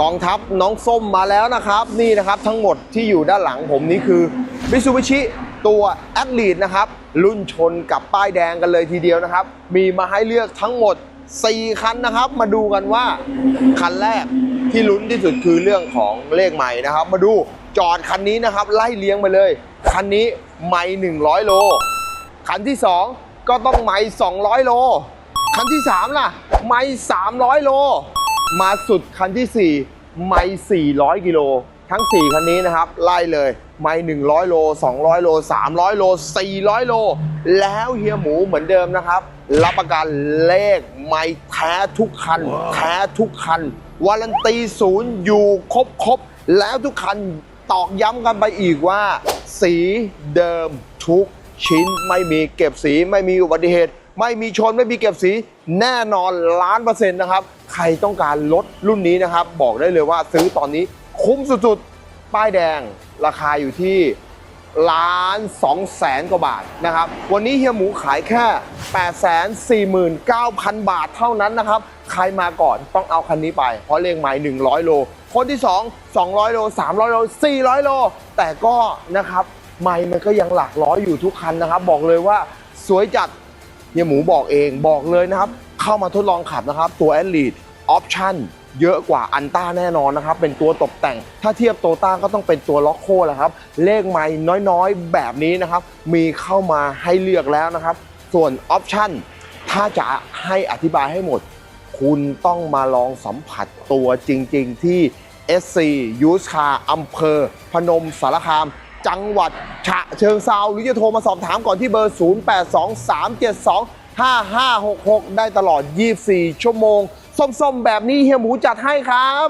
กองทัพน้องส้มมาแล้วนะครับ นี่นะครับทั้งหมดที่อยู่ด้านหลังผมนี่คือ Mitsubishi ตัวแอดลีดนะครับ รุ่นชนกับป้ายแดงกันเลยทีเดียวนะครับ มีมาให้เลือกทั้งหมด 4 คันนะครับ มาดูกันว่า คันแรกที่ลุ้นที่สุดคือเรื่องของเลขใหม่นะครับ มาดูจอดคันนี้นะครับ ไล่เลี้ยงไปเลย คันนี้ไม่100 โล คันที่ 2 ก็ต้องไม่200 โล คันที่ 3 ล่ะ ไม่300 โล มาสุดคันทีสี่ 4 ไม่ 400 กิโล ทั้ง 4 คันนี้นะครับ ไล่เลย ไม่ 100 โล 200 โล 300 โล 400 โล แล้วเฮียหมูเหมือนเดิมนะครับ รับประกันเลขไม่แท้ทุกคัน แท้ทุกคัน วารันตีศูนย์อยู่ครบครบๆแล้วทุกคันตอกย้ำกันไปอีกว่า สีเดิมทุกชิ้นไม่มีเก็บสีไม่มีอุบัติเหตุ ไม่มีชนไม่มีเก็บสีแน่นอนล้านเปอร์เซ็นต์นะครับ ใครต้องการรถรุ่นนี้นะครับ บอกได้เลยว่าซื้อตอนนี้คุ้มสุดๆ ป้ายแดงราคาอยู่ที่ล้านสองแสนกว่าบาทนะครับ วันนี้เฮียหมูขายแค่ 8 4 9 0 0 0 บาทเท่านั้นนะครับ ใครมาก่อนต้องเอาคันนี้ไป เพราะเลขไม้100 โล คนที่ 2 200 โล 300 โล 400 โล แต่ก็นะครับ ไม่มันก็ยังหลักร้อยอยู่ทุกคันนะครับ บอกเลยว่าสวยจัด เฮียหมูบอกเองบอกเลยนะครับ เข้ามาทดลองขับนะครับ ตัว e อ i t e ออปชั่นเยอะกว่าอันต้าแน่นอนนะครับ เป็นตัวตกแต่ง ถ้าเทียบโตต้าก็ต้องเป็นตัวล็อกโคแหละครับ เลขไม่น้อยๆ แบบนี้นะครับ มีเข้ามาให้เลือกแล้วนะครับ ส่วนออปชั่นถ้าจะให้อธิบายให้หมด คุณต้องมาลองสัมผัสตัวจริง ๆ ที่ SC ยูสคาอำเภอ พนมสารคาม จังหวัดฉะเชิงเซาหรือจะโทรมาสอบถามก่อนที่เบอร์ 0823725566 ได้ตลอด 24 ชั่วโมง ส้มๆ แบบนี้เฮียหมูจัดให้ครับ